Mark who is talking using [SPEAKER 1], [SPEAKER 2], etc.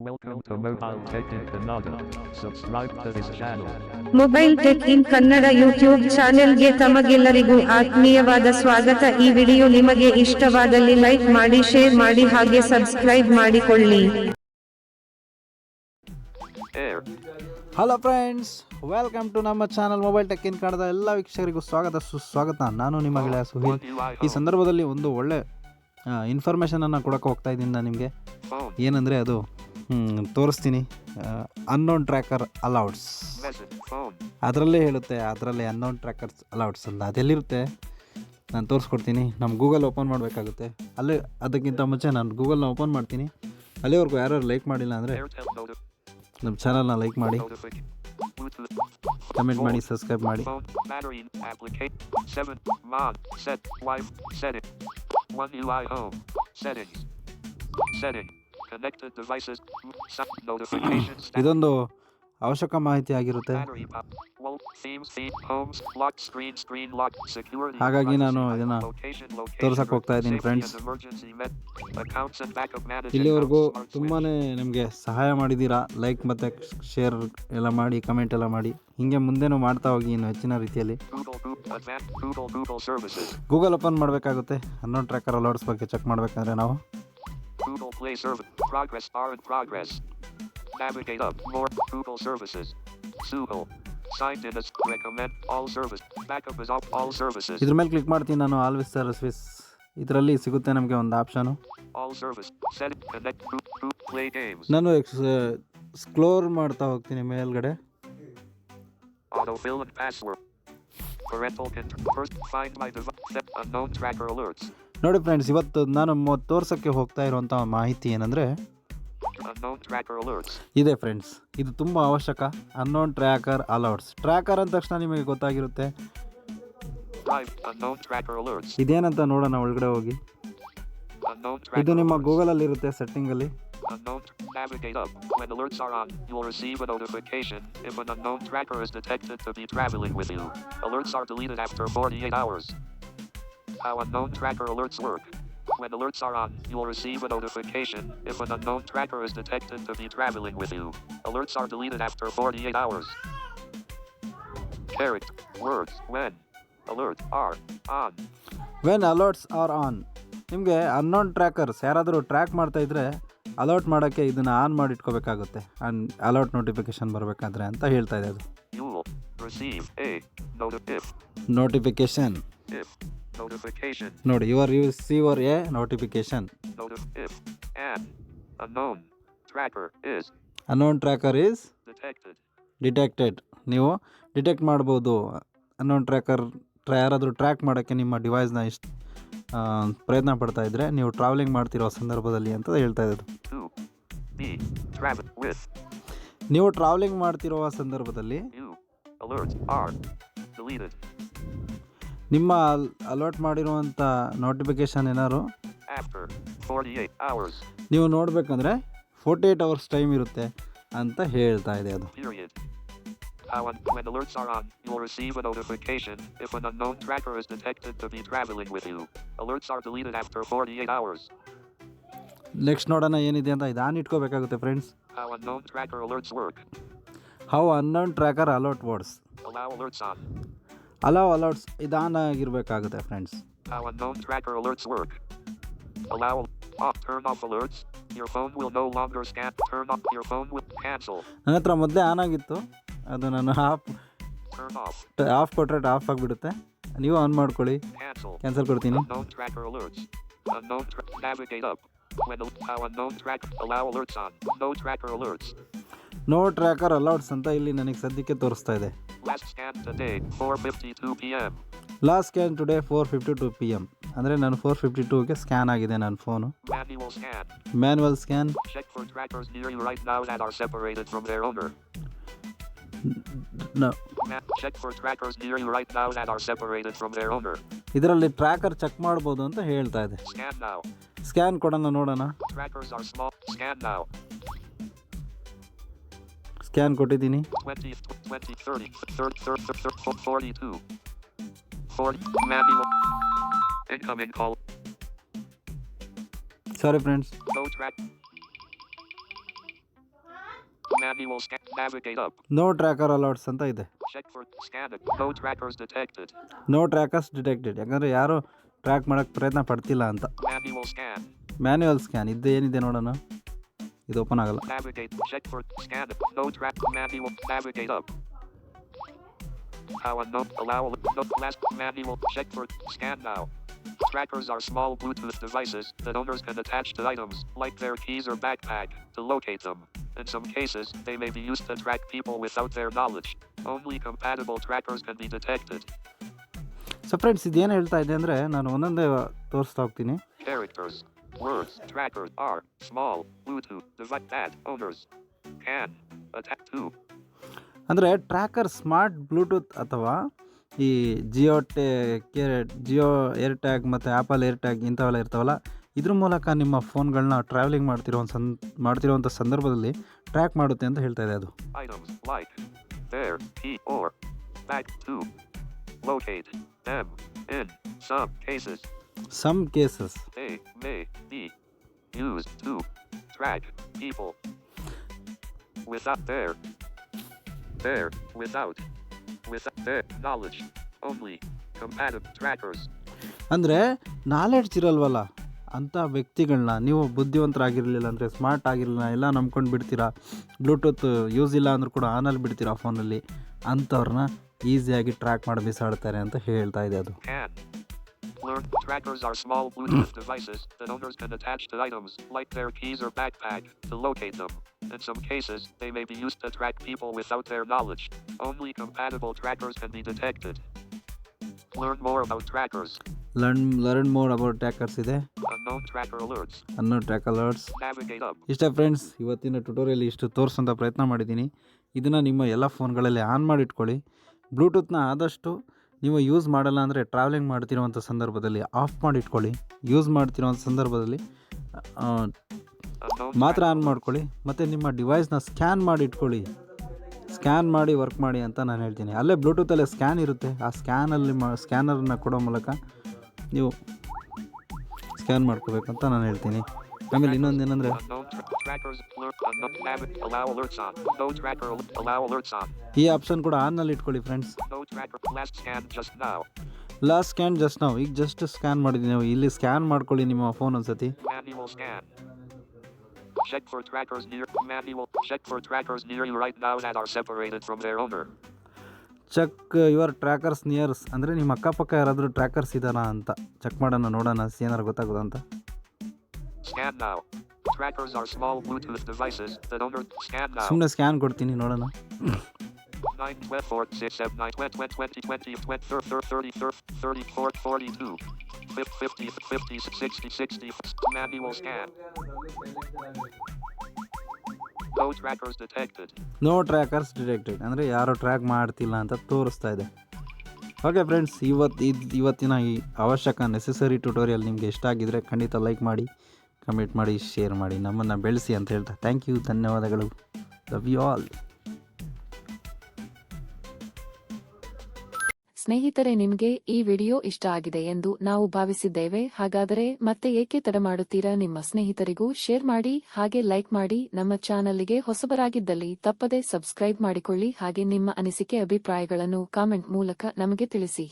[SPEAKER 1] Welcome to Mobile Tech in Kannada. Subscribe to this channel.
[SPEAKER 2] Mobile tech in Kannada YouTube ಚಾನೆಲ್ಗೆ ತಮಗೆಲ್ಲರಿಗೂ ಆತ್ಮೀಯವಾದ ಸ್ವಾಗತ ಈ ವಿಡಿಯೋ ನಿಮಗೆ ಇಷ್ಟವಾದಲ್ಲಿ ಲೈಕ್ ಮಾಡಿ ಶೇರ್ ಮಾಡಿ ಹಾಗೆ ಸಬ್ಸ್ಕ್ರೈಬ್ ಮಾಡಿಕೊಳ್ಳಿ
[SPEAKER 3] ಹಲೋ ಫ್ರೆಂಡ್ಸ್ ವೆಲ್ಕಮ್ ಟು ನಮ್ಮ ಚಾನಲ್ ಮೊಬೈಲ್ ಟೆಕ್ ಇನ್ ಕನ್ನಡದ ಎಲ್ಲ ವೀಕ್ಷಕರಿಗೂ ಸ್ವಾಗತ ಸುಸ್ವಾಗತ ನಾನು ನಿಮ್ಮ ಗೆಳೆಯ ಸುಹೀಲ್ ಈ ಸಂದರ್ಭದಲ್ಲಿ ಒಂದು ಒಳ್ಳೆ ಇನ್ಫಾರ್ಮೇಷನನ್ನು ಕೊಡೋಕೆ ಹೋಗ್ತಾ ಇದ್ದೀನಿ ನಾನು ನಿಮಗೆ
[SPEAKER 1] Phone.
[SPEAKER 3] ಏನಂದರೆ ಅದು ತೋರಿಸ್ತೀನಿ ಅನ್ನೋನ್ ಟ್ರ್ಯಾಕರ್ ಅಲೌಡ್ಸ್. ಅದರಲ್ಲೇ ಹೇಳುತ್ತೆ, ಅದರಲ್ಲೇ ಅನ್ನೋನ್ ಟ್ರ್ಯಾಕರ್ಸ್ ಅಲೌಡ್ಸ್ ಅಂತ ಅದೆಲ್ಲಿರುತ್ತೆ ನಾನು ತೋರಿಸ್ಕೊಡ್ತೀನಿ ನಮ್ಮ ಗೂಗಲ್ ಓಪನ್ ಮಾಡಬೇಕಾಗುತ್ತೆ ಅಲ್ಲೇ, ಅದಕ್ಕಿಂತ ಮುಂಚೆ ನಾನು ಗೂಗಲ್ನ ಓಪನ್ ಮಾಡ್ತೀನಿ ಅಲ್ಲಿವರೆಗೂ ಯಾರು ಲೈಕ್ ಮಾಡಿಲ್ಲ ಅಂದರೆ ನಮ್ಮ ಚಾನಲ್ನ ಲೈಕ್ ಮಾಡಿ ಕಮೆಂಟ್ ಮಾಡಿ ಸಬ್ಸ್ಕ್ರೈಬ್ ಮಾಡಿ
[SPEAKER 1] Phone. Battery. Application. 7. Mod. Set. Wife. Setting. 1 UI home. Settings. Setting. connected devices sub notifications
[SPEAKER 3] ಇದೊಂದು ಅವಶ್ಯಕ ಮಾಹಿತಿ ಆಗಿರುತ್ತೆ. ಹಾಗಾಗಿ ನಾನು ಇದನ್ನ ತೋರ್ಸಕ್ ಹೋಗ್ತಾ ಇದ್ದೀನಿ
[SPEAKER 1] ಫ್ರೆಂಡ್ಸ್
[SPEAKER 3] ಇಲ್ಲಿವರೆಗೂ
[SPEAKER 1] ತುಂಬಾನೇ
[SPEAKER 3] ನಿಮ್ಗೆ ಸಹಾಯ ಮಾಡಿದ್ದೀರಾ? ಲೈಕ್ ಮತ್ತೆ ಶೇರ್ ಎಲ್ಲ ಮಾಡಿ ಕಮೆಂಟ್ ಎಲ್ಲ ಮಾಡಿ. ಹಿಂಗೆ ಮುಂದೆನೂ ಮಾಡ್ತಾ ಹೋಗಿ ಇನ್ನು ಹೆಚ್ಚಿನ ರೀತಿಯಲ್ಲಿ. ಗೂಗಲ್ ಓಪನ್ ಮಾಡಬೇಕಾಗುತ್ತೆ. ಅನ್ನೋ ಟ್ರ್ಯಾಕರ್ ಅಲೋಡ್ಸ್ ಬಗ್ಗೆ ಚೆಕ್ ಮಾಡಬೇಕಂದ್ರೆ ನಾವು.
[SPEAKER 1] Play Service. Progress bar in progress. Navigate up. More Google Services. Sugo. Signed in as recommend all service. Backup is off all services.
[SPEAKER 3] ಇದ್ರ ಮೇಲೆ ಕ್ಲಿಕ್ ಮಾಡ್ತೀನಿ ನಾನು ಆಲ್ವಿಸ್ ಸರ್ವಿಸ್ ಇದರಲ್ಲಿ ಸಿಗುತ್ತೆ ನಮಗೆ ಒಂದು option
[SPEAKER 1] All service. Set connect group group play games.
[SPEAKER 3] ನಾನು ಸ್ಕ್ಲೋರ್ ಮಾಡ್ತಾ ಹೋಗ್ತೀನಿ ಮೇಲ್ಗಡೆ
[SPEAKER 1] Autofill and password. Parental control. First find my device. Set unknown tracker alerts.
[SPEAKER 3] ನೋಡಿ ಫ್ರೆಂಡ್ಸ್ ಇವತ್ತು ನಾನು ತೋರ್ಸೋಕ್ಕೆ ಹೋಗ್ತಾ ಇರುವಂತ ಮಾಹಿತಿ ಏನಂದ್ರೆ ಇದೆ ಫ್ರೆಂಡ್ಸ್ ಇದು ತುಂಬ ಅವಶ್ಯಕ. ಅನ್ನೋನ್ ಟ್ರ್ಯಾಕರ್ ಅಲರ್ಟ್ಸ್ ಟ್ರ್ಯಾಕರ್ ಅಂದ ತಕ್ಷಣ ನಿಮಗೆ ಗೊತ್ತಾಗಿರುತ್ತೆ. ಇದೇನಂತ ನೋಡೋಣ ಒಳಗಡೆ ಹೋಗಿ. ಇದು ನಿಮ್ಮ
[SPEAKER 1] ಗೂಗಲ್
[SPEAKER 3] ಅಲ್ಲಿ ಇರುತ್ತೆ
[SPEAKER 1] ಸೆಟ್ಟಿಂಗ್ ಅಲ್ಲಿ alerts are on you alerts are How unknown tracker alerts work. When alerts are on, you will receive a notification if an unknown tracker is detected to be traveling with you. Alerts are deleted after 48 hours. Character. Words. When. Alert. Are. On.
[SPEAKER 3] When alerts are on ನಿಮಗೆ unknown trackers ಯಾರಾದರೂ track ಮಾಡ್ತಾ ಇದ್ರೆ alert ಮಾಡೋಕ್ಕೆ ಇದನ್ನು on ಮಾಡಿ ಇಟ್ಕೋಬೇಕಾಗುತ್ತೆ and alert notification ಬರಬೇಕಾದ್ರೆ ಅಂತ ಹೇಳ್ತಾ ಇದೆ ಅದು
[SPEAKER 1] You will receive a notification.
[SPEAKER 3] Notification
[SPEAKER 1] If. Notification.
[SPEAKER 3] ನೋಡಿ your
[SPEAKER 1] receiver a notification unknown tracker is. Detected
[SPEAKER 3] ನೀವು ಡಿಟೆಕ್ಟ್ ಮಾಡ್ಬೋದು. ಅನ್ನೋನ್ ಟ್ರ್ಯಾಕರ್ ಟ್ರಾ ಯಾರಾದರೂ ಟ್ರ್ಯಾಕ್ ಮಾಡೋಕ್ಕೆ ನಿಮ್ಮ ಡಿವೈಸ್ನ ಇಷ್ಟು ಪ್ರಯತ್ನ ಪಡ್ತಾ ಇದ್ದರೆ ನೀವು ಟ್ರಾವೆಲಿಂಗ್ ಮಾಡ್ತಿರೋ ಸಂದರ್ಭದಲ್ಲಿ ಅಂತ ಹೇಳ್ತಾ
[SPEAKER 1] ಇದ್ರು
[SPEAKER 3] ನೀವು ಟ್ರಾವೆಲಿಂಗ್ ಮಾಡ್ತಿರುವ ಸಂದರ್ಭದಲ್ಲಿ ನಿಮ್ಮ ಅಲರ್ಟ್ ಮಾಡಿರೋವಂಥ ನೋಟಿಫಿಕೇಶನ್ ಏನಾದ್ರು? ನೀವು ನೋಡಬೇಕಂದ್ರೆ ಫೋರ್ಟಿ ಏಟ್ ಅವರ್ಸ್ ಟೈಮ್ ಇರುತ್ತೆ ಅಂತ ಹೇಳ್ತಾ ಇದೆ ಅದು. ನೆಕ್ಸ್ಟ್ ನೋಡೋಣ ಏನಿದೆ ಅಂತ ಇದಾನ್ ಇಟ್ಕೋಬೇಕಾಗುತ್ತೆ friends known
[SPEAKER 1] how unknown tracker
[SPEAKER 3] alert words
[SPEAKER 1] allow alerts
[SPEAKER 3] ಇದು on ಆಗಿರಬೇಕಾಗುತ್ತೆ friends
[SPEAKER 1] How unknown tracker alerts work. Allow off turn off alerts. Your phone will no longer scan. Turn off your phone will cancel.
[SPEAKER 3] ನನ್ನ ಹತ್ರ ಮೊದಲೇ on ಆಗಿತ್ತು ಅದು ನಾನು off
[SPEAKER 1] Turn off.
[SPEAKER 3] Off ಕೊಟ್ಟರೆ off ಆಗಿಬಿಡುತ್ತೆ ನೀವು ಆನ್ ಮಾಡ್ಕೊಳ್ಳಿ
[SPEAKER 1] Cancel.
[SPEAKER 3] ಕ್ಯಾನ್ಸಲ್ ಕೊಡ್ತೀನಿ
[SPEAKER 1] Unknown tracker alerts. Unknown tra- navigate up. When al- how unknown track allow alerts on. No tracker alerts.
[SPEAKER 3] No tracker alerts ಅಂತ ಇಲ್ಲಿ ನನಗೆ ಸದ್ಯಕ್ಕೆ ತೋರಿಸ್ತಾ ಇದೆ
[SPEAKER 1] Last scan today 4:52 p.m.
[SPEAKER 3] Last scan today four fifty two P M ಅಂದರೆ ನಾನು four fifty ಟೂಗೆ scan ಆಗಿದೆ ನನ್ನ ಫೋನು.
[SPEAKER 1] Manual scan.
[SPEAKER 3] ಇದರಲ್ಲಿ ಟ್ರ್ಯಾಕರ್ ಚೆಕ್ ಮಾಡ್ಬೋದು ಅಂತ ಹೇಳ್ತಾ ಇದೆ. ಸ್ಕ್ಯಾನ್ ಕೊಡೋಣ ನೋಡೋಣ ಸ್ಕ್ಯಾನ್ ಕೊಟ್ಟಿದ್ದೀನಿ.
[SPEAKER 1] Sorry call
[SPEAKER 3] friends
[SPEAKER 1] no
[SPEAKER 3] tracker alerts ಅಂತ ಇದೆ. ನೋ ಟ್ರ್ಯಾಕರ್ಸ್ ಡಿಟೆಕ್ಟೆಡ್ ಯಾಕಂದರೆ ಯಾರೂ ಟ್ರ್ಯಾಕ್ ಮಾಡೋಕ್ಕೆ ಪ್ರಯತ್ನ ಪಡ್ತಿಲ್ಲ ಅಂತ. ಮ್ಯಾನಿ ಸ್ಕ್ಯಾನ್ ಕ್ಯಾನ್ ಏನಿದೆ ಸ್ಕ್ಯಾನ್ ಇದ್ದೇನಿದೆ ನೋಡೋಣ. ಇದು ಓಪನ್ ಆಗಲ್ಲ
[SPEAKER 1] Navigate. Check for scan. it. No track. Manual. Navigate up. How unknown. Allow. No last manual. Check for scan now. Trackers are small Bluetooth devices that owners can attach to items, like their keys or backpack, to locate them. In some cases, they may be used to track people without their knowledge. Only compatible trackers can be detected.
[SPEAKER 3] So friends ಇದೇನು ಹೇಳ್ತಾ ಇದೆ ಅಂದರೆ ನಾನು ಒಂದೊಂದೇ ತೋರಿಸ್ತಾ ಹೋಗ್ತೀನಿ
[SPEAKER 1] Characters. Words. trackers, are small Bluetooth device that owners can attach to.
[SPEAKER 3] ಅಂದರೆ tracker smart Bluetooth ಅಥವಾ ಈ ಜಿಯೋ ಟೇ ಕೇರ್ ಜಿಯೋ ಏರ್ ಟ್ಯಾಗ್ ಮತ್ತು ಆ್ಯಪಲ್ ಏರ್ ಟ್ಯಾಗ್ ಇಂಥವೆಲ್ಲ ಇರ್ತಾವಲ್ಲ ಇದ್ರ ಮೂಲಕ ನಿಮ್ಮ ಫೋನ್ಗಳನ್ನ ಟ್ರಾವೆಲಿಂಗ್ ಮಾಡ್ತಿರೋ ಒಂದು ಸಂ ಮಾಡ್ತಿರೋವಂಥ ಸಂದರ್ಭದಲ್ಲಿ ಟ್ರ್ಯಾಕ್ ಮಾಡುತ್ತೆ ಅಂತ ಹೇಳ್ತಾ ಇದೆ ಅದು.
[SPEAKER 1] Some cases They may be used to track people. Without their their without without their knowledge. Only compatible trackers.
[SPEAKER 3] ಅಂದರೆ ನಾಲೆಡ್ಜ್ ಇರಲ್ವಲ್ಲ? ಅಂಥ ವ್ಯಕ್ತಿಗಳನ್ನ ನೀವು ಬುದ್ಧಿವಂತರಾಗಿರಲಿಲ್ಲ ಅಂದರೆ ಸ್ಮಾರ್ಟ್ ಆಗಿರಲಿಲ್ಲ ಎಲ್ಲ ನಂಬ್ಕೊಂಡು ಬಿಡ್ತೀರಾ? ಬ್ಲೂಟೂತ್ ಯೂಸ್ ಇಲ್ಲ ಅಂದರೂ ಕೂಡ ಆನಲ್ಲಿ ಬಿಡ್ತೀರಾ ಫೋನಲ್ಲಿ ಅಂಥವ್ರನ್ನ ಈಸಿಯಾಗಿ ಟ್ರ್ಯಾಕ್ ಮಾಡಿ ಬಿಸಾಡ್ತಾರೆ ಅಂತ ಹೇಳ್ತಾ ಇದೆ ಅದು.
[SPEAKER 1] Learn trackers are small Bluetooth devices that owners can attach to items like their keys or backpack to locate them. In some cases, they may be used to track people without their knowledge. Only compatible trackers can be detected. Learn more about trackers.
[SPEAKER 3] Learn learn more about trackers ಇದೆ
[SPEAKER 1] Unknown tracker alerts.
[SPEAKER 3] ಅನ್ನೋ track alerts. ಇಷ್ಟೇ friends ಇವತ್ತಿನ tutorial ಇಷ್ಟು ತೋರಿಸೋಂಥ ಪ್ರಯತ್ನ ಮಾಡಿದ್ದೀನಿ ಇದನ್ನು ನಿಮ್ಮ ಎಲ್ಲ ಫೋನ್ಗಳಲ್ಲಿ ಆನ್ ಮಾಡಿಟ್ಕೊಳ್ಳಿ ಬ್ಲೂಟೂತ್ನ ಆದಷ್ಟು ನೀವು ಯೂಸ್ ಮಾಡಲ್ಲ ಅಂದರೆ ಟ್ರಾವೆಲಿಂಗ್ ಮಾಡ್ತಿರೋವಂಥ ಸಂದರ್ಭದಲ್ಲಿ ಆಫ್ ಮಾಡಿ ಇಟ್ಕೊಳ್ಳಿ ಯೂಸ್ ಮಾಡ್ತಿರೋವಂಥ ಸಂದರ್ಭದಲ್ಲಿ ಮಾತ್ರ ಆನ್ ಮಾಡ್ಕೊಳ್ಳಿ. ಮತ್ತು ನಿಮ್ಮ ಡಿವೈಸ್ನ ಸ್ಕ್ಯಾನ್ ಮಾಡಿ ಇಟ್ಕೊಳ್ಳಿ ಸ್ಕ್ಯಾನ್ ಮಾಡಿ ವರ್ಕ್ ಮಾಡಿ ಅಂತ ನಾನು ಹೇಳ್ತೀನಿ. ಅಲ್ಲೇ ಬ್ಲೂಟೂತಲ್ಲೇ ಸ್ಕ್ಯಾನ್ ಇರುತ್ತೆ. ಆ ಸ್ಕ್ಯಾನಲ್ಲಿ ಮಾ ಸ್ಕ್ಯಾನರನ್ನ ಕೊಡೋ ಮೂಲಕ ನೀವು ಸ್ಕ್ಯಾನ್ ಮಾಡ್ಕೋಬೇಕಂತ ನಾನು ಹೇಳ್ತೀನಿ. ಆಮೇಲೆ ಇನ್ನೊಂದು ಏನಂದರೆ
[SPEAKER 1] trackers alert. Unknown navig- allow alerts on. No tracker al- allow alerts on.
[SPEAKER 3] ಈ ಆಪ್ಷನ್ ಕೂಡ ಆನ್ನಲ್ಲಿ ಇಟ್ಕೊಳ್ಳಿ friends
[SPEAKER 1] No tracker last scan just now.
[SPEAKER 3] Last scan just ನಾವು ಈಗ ಜಸ್ಟ್ ಸ್ಕ್ಯಾನ್ ಮಾಡಿದ್ದೀವಿ ನಾವು ಇಲ್ಲಿ ಸ್ಕ್ಯಾನ್ ಮಾಡ್ಕೊಳ್ಳಿ ನಿಮ್ಮ ಫೋನ್ ಒಂದ್ಸತಿ
[SPEAKER 1] Manual scan. Check for trackers near manual. Check for trackers near you right now that are separated from their owner.
[SPEAKER 3] Check your trackers nears ಅಂದರೆ ನಿಮ್ಮ ಅಕ್ಕಪಕ್ಕ ಯಾರಾದರೂ ಟ್ರ್ಯಾಕರ್ಸ್ ಇದ್ದಾರಾ ಅಂತ ಚೆಕ್ ಮಾಡೋಣ ನೋಡೋಣ ಏನಾರು ಗೊತ್ತಾಗೋದು ಅಂತ
[SPEAKER 1] Scan now. Trackers are small Bluetooth devices that owner scan now.
[SPEAKER 3] ಸುಮ್ಮನೆ ಸ್ಕ್ಯಾನ್ ಕೊಡ್ತೀನಿ ನೋಡೋಣ
[SPEAKER 1] 9, 12, 4, 6, 7, 9, 20, 20, 20, 20, 30, 30, 34, 42, 50, 50, 60, 60, manual scan. No trackers detected.
[SPEAKER 3] No trackers detected ಅಂದರೆ ಯಾರು ಟ್ರ್ಯಾಕ್ ಮಾಡ್ತಿಲ್ಲ ಅಂತ ತೋರಿಸ್ತಾ ಇದೆ ಓಕೆ ಫ್ರೆಂಡ್ಸ್ ಇವತ್ತು ಇದು ಇವತ್ತಿನ ಈ ಅವಶ್ಯಕ ನೆಸೆಸರಿ ಟ್ಯುಟೋರಿಯಲ್ ನಿಮಗೆ ಇಷ್ಟ ಆಗಿದ್ರೆ ಖಂಡಿತ ಲೈಕ್ ಮಾಡಿ ಕಮೆಂಟ್ ಮಾಡಿ, ಶೇರ್ ಮಾಡಿ, ನಮ್ಮನ್ನು ಬೆಳೆಸಿ ಅಂತ ಹೇಳ್ತಾ. ಥ್ಯಾಂಕ್ ಯು ಧನ್ಯವಾದಗಳು. ಲವ್ ಯು ಆಲ್
[SPEAKER 4] ಸ್ನೇಹಿತರೆ, ನಿಮಗೆ ಈ ವಿಡಿಯೋ ಇಷ್ಟ ಆಗಿದೆ ಎಂದು ನಾವು ಭಾವಿಸಿದ್ದೇವೆ. ಹಾಗಾದರೆ ಮತ್ತೆ ಏಕೆ ತಡ ಮಾಡುತ್ತೀರಾ? ನಿಮ್ಮ ಸ್ನೇಹಿತರಿಗೂ ಶೇರ್ ಮಾಡಿ, ಹಾಗೆ ಲೈಕ್ ಮಾಡಿ. ನಮ್ಮ ಚಾನಲ್ಗೆ ಹೊಸಬರಾಗಿದ್ದಲ್ಲಿ ತಪ್ಪದೆ ಸಬ್ಸ್ಕ್ರೈಬ್ ಮಾಡಿಕೊಳ್ಳಿ. ಹಾಗೆ ನಿಮ್ಮ ಅನಿಸಿಕೆ, ಅಭಿಪ್ರಾಯಗಳನ್ನು ಕಾಮೆಂಟ್ ಮೂಲಕ ನಮಗೆ ತಿಳಿಸಿ.